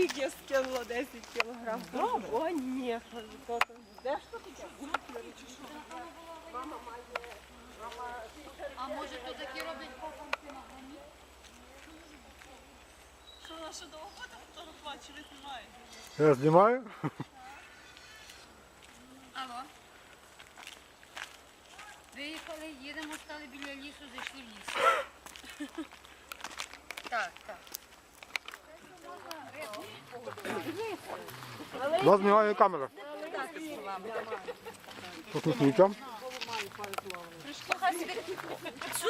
За рік я скинула 10 кілограм. О, ні. Де ж то таке? Мама має, А може то такі роблять попом кілограмі? Що вона ще довго фотографувати, чи ви знімаєте? Я знімаю. Алло. Виїхали, їдемо, стали біля лісу, зайшли в ліс. Так, так. Вас знімає камера. Посміхніться. Цю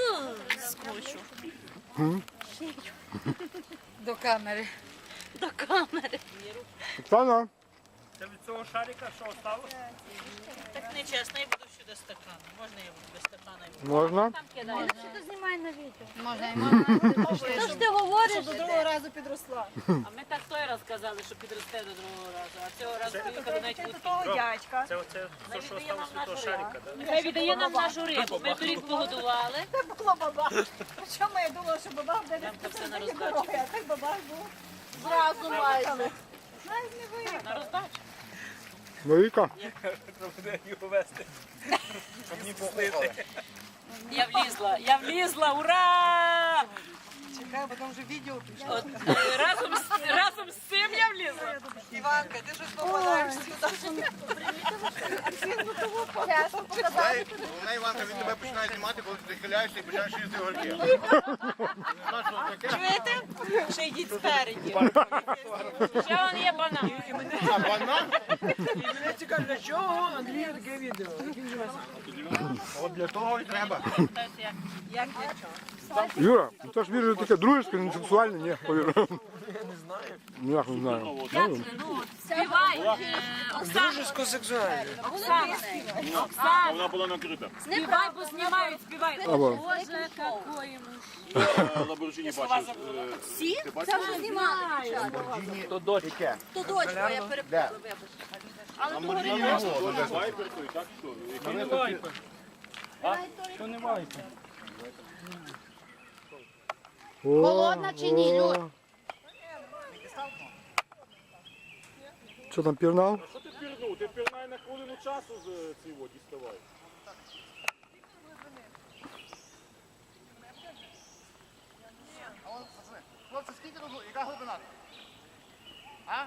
скручу. До камери. До камери. Оксана, Це від цього шарика, що осталось? Так не чесно, я буду сюди стакан. Можна я буду без стакана? можна? Що ти знімай на відео? Можна і можна. Що ж ти говориш? До другого разу підросла. А ми так той раз казали, що підросте до другого разу. А цього разу поїхали навіть Це того дядька. Це оце що осталось від того шарика, так? Хай віддає нам нашу рибу. Ми торік погодували. Це була баба. Чому я думала, що баба буде Там дороги, а так баба був. Зразу майже. На роздачу. Марійка, Треба його вести. Щоб не. Я влізла, я влізла, ура! Чекай, бо там вже відео пішло. От, е, разом, з, разом з цим я влізла. Іванка, ти щось попадаєш сюди. Головне, Іванка, він тебе починає знімати, коли ти хиляєшся і починаєш їсти горки. Чуєте? Ще йдіть спереді. Ще он є банан. А банан? От для того і треба. Як для чого? Юра, ну то ж вірю таке дружеське, не сексуальне, ні, повірю. Я не знаю. Не знаю. Ну, Співай. е, Оксана. Оксана. Оксана. Вона була накрита. Співай, бо знімають, співай. Або. Боже, какой ми. Я Ламборджині бачив. е, Всі? Це вже знімали. То дочка. То дочка, я перепутала, вибач. Вайпер той, так що? Який Не вайпер. А? Що не вайпер? Холодна чи ні, Люд? Що там пірнав? Що ти пірнув? Ти пірнай на хвилину часу з е, цієї воді ставай. Хлопці, скільки тут, яка глибина? А?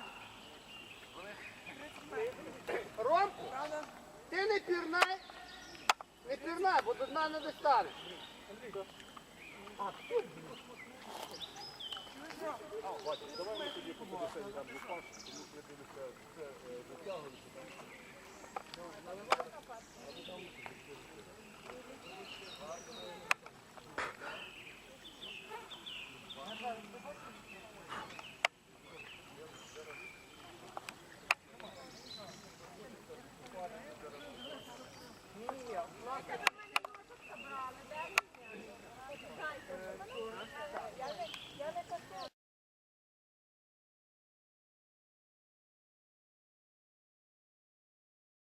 Ромку, ти не пірнай, не пірнай, бо до дна не достанеш. Бачиш, давай ми тоді по подушені там лупаш, тому що я дивлюся, це затягується там. Наливай на